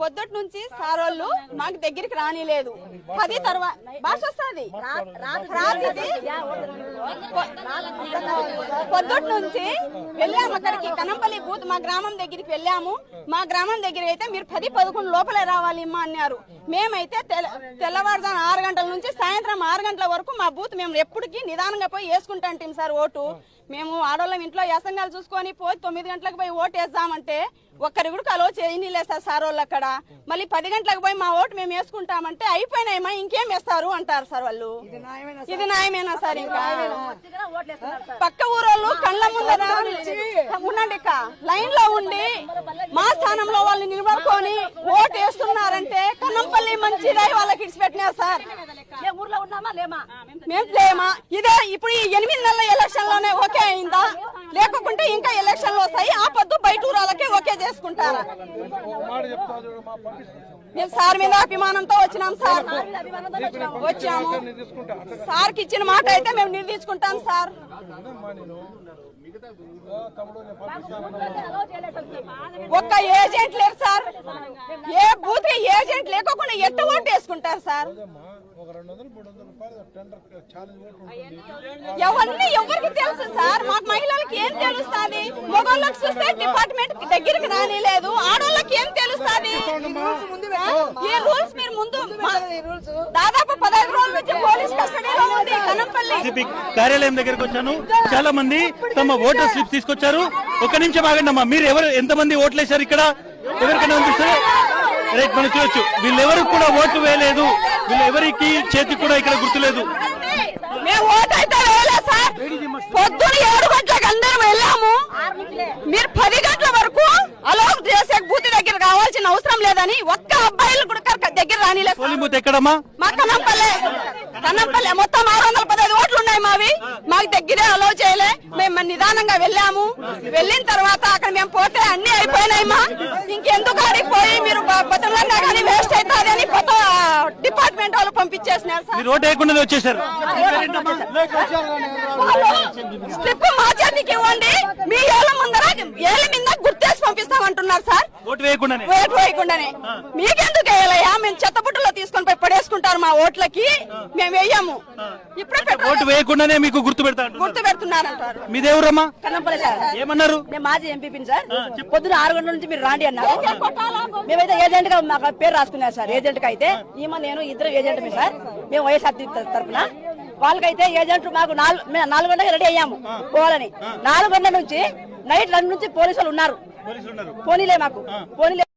పొద్దుటి నుంచి సారోళ్ళు మాకు దగ్గరికి రానిలేదు. పది తర్వాత భాష వస్తుంది. పొద్దుటి నుంచి వెళ్ళాము అక్కడికి. కనంపల్లి బూత్ మా గ్రామం దగ్గరికి వెళ్ళాము. మా గ్రామం దగ్గర అయితే మీరు పది పదకొండు లోపలే రావాలి అమ్మా అన్నారు. మేమైతే తెల్ల- తెల్లవారుజాము ఆరు గంటల నుంచి సాయంత్రం ఆరు గంటల వరకు మా బూత్ మేము ఎప్పటికీ నిదానంగా పోయి వేసుకుంటాంటాం సార్ ఓటు. మేము ఆడవాళ్ళం ఇంట్లో యాసంగాలు చూసుకొని పోయి తొమ్మిది గంటలకు పోయి ఓటు వేద్దామంటే ఒక్కరి కూడా అలో చేయనిలేదు సార్ సార్ వాళ్ళు అక్కడ. మళ్ళీ పది గంటలకు పోయి మా ఓటు మేము వేసుకుంటామంటే అయిపోయినాయమ్మా ఇంకేం వేస్తారు అంటారు సార్ వాళ్ళు? ఇది న్యాయమేనా సార్? ఇంకా? పక్క ఊరోళ్ళు కళ్ళ ముందర ఉండండి ఇక్క లైన్లో ఉండి మా స్థానంలో వాళ్ళు నిలబడుకొని ఓటు వేస్తున్నారంటే కన్నంపల్లి మంచిదై వాళ్ళకి ఇడిచిపెట్టినారు సార్. ఏ ఊర్లో ఉన్నామా? లేమా? మేము లేమా? ఇదే ఇప్పుడు ఈ ఎనిమిది నెలల ఎలక్షన్లోనే ఓకే అయిందా? లేకుంటే ఇంకా ఎలక్షన్లు వస్తాయి. ఆ పొద్దు బయట ఊరాలకే ఓకే చేసుకుంటారా? మేము సార్ మీద అభిమానంతో వచ్చినాం సార్. వచ్చాము సార్కి ఇచ్చిన మాట అయితే మేము నిర్దించుకుంటాం సార్. ఒక్క ఏజెంట్ లేరు సార్. ఏ బూత్ ఏజెంట్ లేకోకుండా ఎట్ట ఓటు వేసుకుంటారు సార్? ఎవరిని ఎవరికి తెలుసు సార్? మాకు మహిళలకి ఏం తెలుస్తుంది? మగవాళ్ళకి చూస్తే డిపార్ట్మెంట్ దగ్గరికి రానిలేదు. ఆడవాళ్ళకి ఏం తెలుస్తుంది? ఈ రూల్స్ మీరు ముందు దాదాపు పదహైదు రోజుల నుంచి పోలీస్ కస్టడీలో ఉంది కనంపల్లి. కార్యాలయం దగ్గరకు వచ్చాను. చాలా మంది తమ ఓటర్ స్లిప్ తీసుకొచ్చారు. ఒక నిమిషం ఆగండి అమ్మా. మీరు ఎవరు ఎంతమంది ఓట్లు వేశారు ఇక్కడ? ఎవరికైనా అనిపిస్తుంది? రైట్ మనం చూడొచ్చు. వీళ్ళెవరు కూడా ఓటు వేయలేదు. వీళ్ళు ఎవరికి చేతికి కూడా ఇక్కడ గుర్తులేదు. మేము ఓటు అయితే వేయలేదు సార్ పొద్దున ఏడు గంటలకు అందరం వెళ్ళాము మీరు పది గంటల వరకు అలో చేసే బూత్ దగ్గర లేదని ఒక్క అబ్బాయిలు కూడా దగ్గర రానిలేదు ఎక్కడమ్మా? మా కన్నంపల్లె కన్నంపల్లె మొత్తం ఆరు వందల పదహైదు ఓట్లు ఉన్నాయి మావి. మాకు దగ్గరే అలో చేయలే. మేము నిదానంగా వెళ్ళాము. వెళ్ళిన తర్వాత అక్కడ మేము పోతే అన్ని అయిపోయినాయి మా. ఇంకెందుకు ఆడికి పోయి మీరు బ- బతుకులన్నా కానీ వేస్ట్ అవుతుంది అని కొత్త డిపార్ట్మెంట్ వాళ్ళు పంపించేసినారు సార్. వేయకుండా వచ్చేసారు. స్లిప్ మా చేతికి ఇవ్వండి. మీ ఏళ్ళ ముందర ఏళ్ళ మీద గుర్తేసి పంపిస్తామంటున్నారు సార్. ఓటు వేయకుండానే. ఓటు వేయకుండానే. మీకెందుకు వేయాలయ్యా మేము చెత్తబుట్టలో తీసుకొని పోయి పడేసుకుంటారు మా ఓట్లకి. మేము వేయము. ఇప్పుడే ఓటు వేయకుండానే మీకు గుర్తు పెడతా అంటున్నారు. గుర్తు పెడుతున్నారంటారు. మీదేవరమ్మా? కన్నంపల్లి సార్. ఏమన్నారు? నేను మాజీ ఎంపీపీ సార్. పొద్దున ఆరు గంటల నుంచి మీరు రాండి అన్నారు. మేమైతే ఏజెంట్గా మాకు పేరు రాసుకున్నారు సార్ ఏజెంట్కి అయితే ఈమె నేను ఇద్దరు ఏజెంట్ మీ సార్. మేము వైఎస్ఆర్ తరఫున వాళ్ళకైతే ఏజెంట్ మాకు నాలుగు మేము నాలుగు గంటలకు రెడీ అయ్యాము పోవాలని. నాలుగు గంటల నుంచి నైట్ రెండు నుంచి పోలీసులు ఉన్నారు. పోలీసులు ఉన్నారు. పోనీలే మాకు. పోనీలే.